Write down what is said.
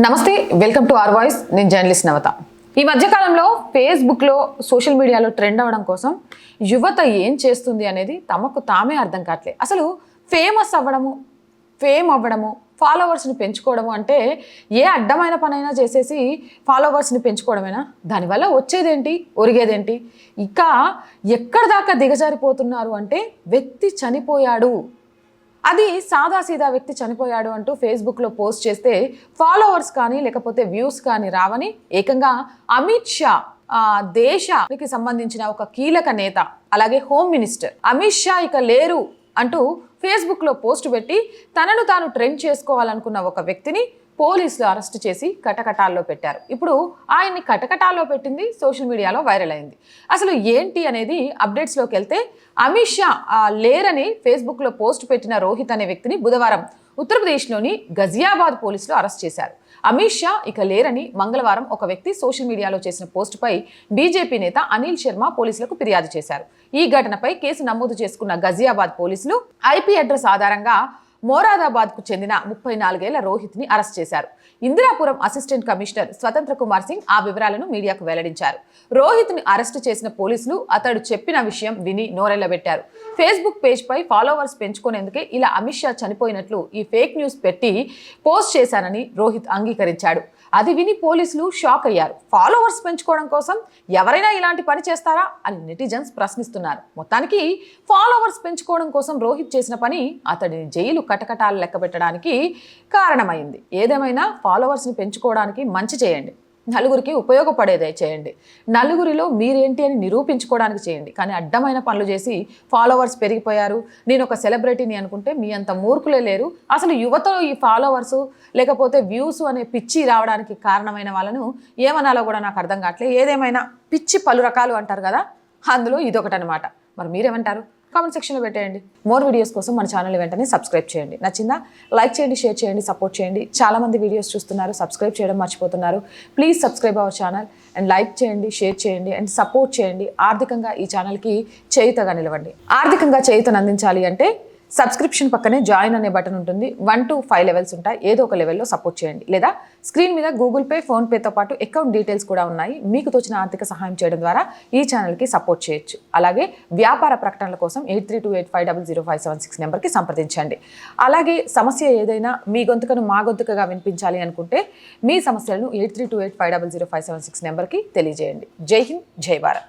నమస్తే welcome to R voice. నేను journalist Navata. ఈ మధ్యకాలంలో ఫేస్బుక్లో సోషల్ మీడియాలో ట్రెండ్ అవ్వడం కోసం యువత ఏం చేస్తుంది అనేది తమకు తామే అర్థం కావట్లేదు. అసలు ఫేమస్ అవ్వడము ఫేమ్ అవ్వడము ఫాలోవర్స్ని పెంచుకోవడము అంటే ఏ అడ్డమైన పనైనా చేసేసి ఫాలోవర్స్ని పెంచుకోవడమేనా? దానివల్ల వచ్చేదేంటి? ఒరిగేదేంటి? ఇంకా ఎక్కడ దాకా దిగజారిపోతున్నారు అంటే వ్యక్తి చనిపోయాడు. అది సాదాసీదా వ్యక్తి చనిపోయాడు అంటూ ఫేస్బుక్లో పోస్ట్ చేస్తే ఫాలోవర్స్ కానీ లేకపోతే వ్యూస్ కానీ రావని ఏకంగా అమిత్ షా దేశానికి సంబంధించిన ఒక కీలక నేత అలాగే హోమ్ మినిస్టర్ అమిత్ షా ఇక లేరు అంటూ ఫేస్బుక్లో పోస్ట్ పెట్టి తనను తాను ట్రెండ్ చేసుకోవాలనుకున్న ఒక వ్యక్తిని పోలీసులు అరెస్ట్ చేసి కటకటాల్లో పెట్టారు. ఇప్పుడు ఆయన్ని కటకటాల్లో పెట్టింది సోషల్ మీడియాలో వైరల్ అయింది. అసలు ఏంటి అనేది అప్డేట్స్లోకి వెళ్తే అమిత్ షా ఆ, లేరని ఫేస్బుక్లో పోస్ట్ పెట్టిన రోహిత్ అనే వ్యక్తిని బుధవారం ఉత్తరప్రదేశ్లోని గజియాబాద్ పోలీసులు అరెస్ట్ చేశారు. అమిత్ షా ఇక లేరని మంగళవారం ఒక వ్యక్తి సోషల్ మీడియాలో చేసిన పోస్టుపై బీజేపీ నేత అనిల్ శర్మ పోలీసులకు ఫిర్యాదు చేశారు. ఈ ఘటనపై కేసు నమోదు చేసుకున్న గజియాబాద్ పోలీసులు ఐపీ అడ్రస్ ఆధారంగా మోరాదాబాద్కు చెందిన ముప్పై నాలుగేళ్ళ రోహిత్ని అరెస్ట్ చేశారు. ఇందిరాపురం అసిస్టెంట్ కమిషనర్ స్వతంత్ర కుమార్ సింగ్ ఆ వివరాలను మీడియాకు వెల్లడించారు. రోహిత్ని అరెస్టు చేసిన పోలీసులు అతడు చెప్పిన విషయం విని నోరెళ్ళబెట్టారు ఫేస్బుక్ పేజ్పై ఫాలోవర్స్ పెంచుకునేందుకే ఇలా అమిత్ షా చనిపోయినట్లు ఈ ఫేక్ న్యూస్ పెట్టి పోస్ట్ చేశానని రోహిత్ అంగీకరించాడు. అది విని పోలీసులు షాక్ అయ్యారు. ఫాలోవర్స్ పెంచుకోవడం కోసం ఎవరైనా ఇలాంటి పని చేస్తారా అని నెటిజన్స్ ప్రశ్నిస్తున్నారు. మొత్తానికి ఫాలోవర్స్ పెంచుకోవడం కోసం రోహిత్ చేసిన పని అతడిని జైలు కటకటాలు లెక్క పెట్టడానికి కారణమైంది. ఏదేమైనా ఫాలోవర్స్ని పెంచుకోవడానికి మంచి చేయండి. నలుగురికి ఉపయోగపడేదే చేయండి. నలుగురిలో మీరేంటి అని నిరూపించుకోవడానికి చేయండి. కానీ అడ్డమైన పనులు చేసి ఫాలోవర్స్ పెరిగిపోయారు. నేను ఒక సెలబ్రిటీని అనుకుంటే మీ అంత మూర్ఖులే లేరు. అసలు యువతలో ఈ ఫాలోవర్సు లేకపోతే వ్యూస్ అనే పిచ్చి రావడానికి కారణమైన వాళ్ళను ఏమనాలో కూడా నాకు అర్థం కావట్లేదు ఏదేమైనా పిచ్చి పలు రకాలు అంటారు కదా అందులో ఇదొకటనమాట. మరి మీరేమంటారు? కామెంట్ సెక్షన్లో పెట్టేయండి. మోర్ వీడియోస్ కోసం మన ఛానల్ వెంటనే సబ్స్క్రైబ్ చేయండి. నచ్చిందా? లైక్ చేయండి షేర్ చేయండి సపోర్ట్ చేయండి. చాలామంది వీడియోస్ చూస్తున్నారు సబ్స్క్రైబ్ చేయడం మర్చిపోతున్నారు. Please subscribe our channel and like చేయండి షేర్ చేయండి అండ్ సపోర్ట్ చేయండి. ఆర్థికంగా ఈ ఛానల్కి చేయుతగా నిలవండి. ఆర్థికంగా చేయుతను అందించాలి అంటే సబ్స్క్రిప్షన్ పక్కనే జాయిన్ అనే బటన్ ఉంటుంది. వన్ టు ఫైవ్ లెవెల్స్ ఉంటాయి. ఏదో ఒక లెవెల్లో సపోర్ట్ చేయండి. లేదా స్క్రీన్ మీద గూగుల్ పే ఫోన్పేతో పాటు అకౌంట్ డీటెయిల్స్ కూడా ఉన్నాయి. మీకు తోచిన ఆర్థిక సహాయం చేయడం ద్వారా ఈ ఛానల్కి సపోర్ట్ చేయొచ్చు. అలాగే వ్యాపార ప్రకటనల కోసం eight three two eight five double zero five seven six నెంబర్కి సంప్రదించండి. అలాగే సమస్య ఏదైనా మీ గొంతుకను మా గొంతుకగా వినిపించాలి అనుకుంటే మీ సమస్యలను eight three two eight five double zero five seven six నెంబర్కి తెలియజేయండి. జై హింద్ జై భారత్.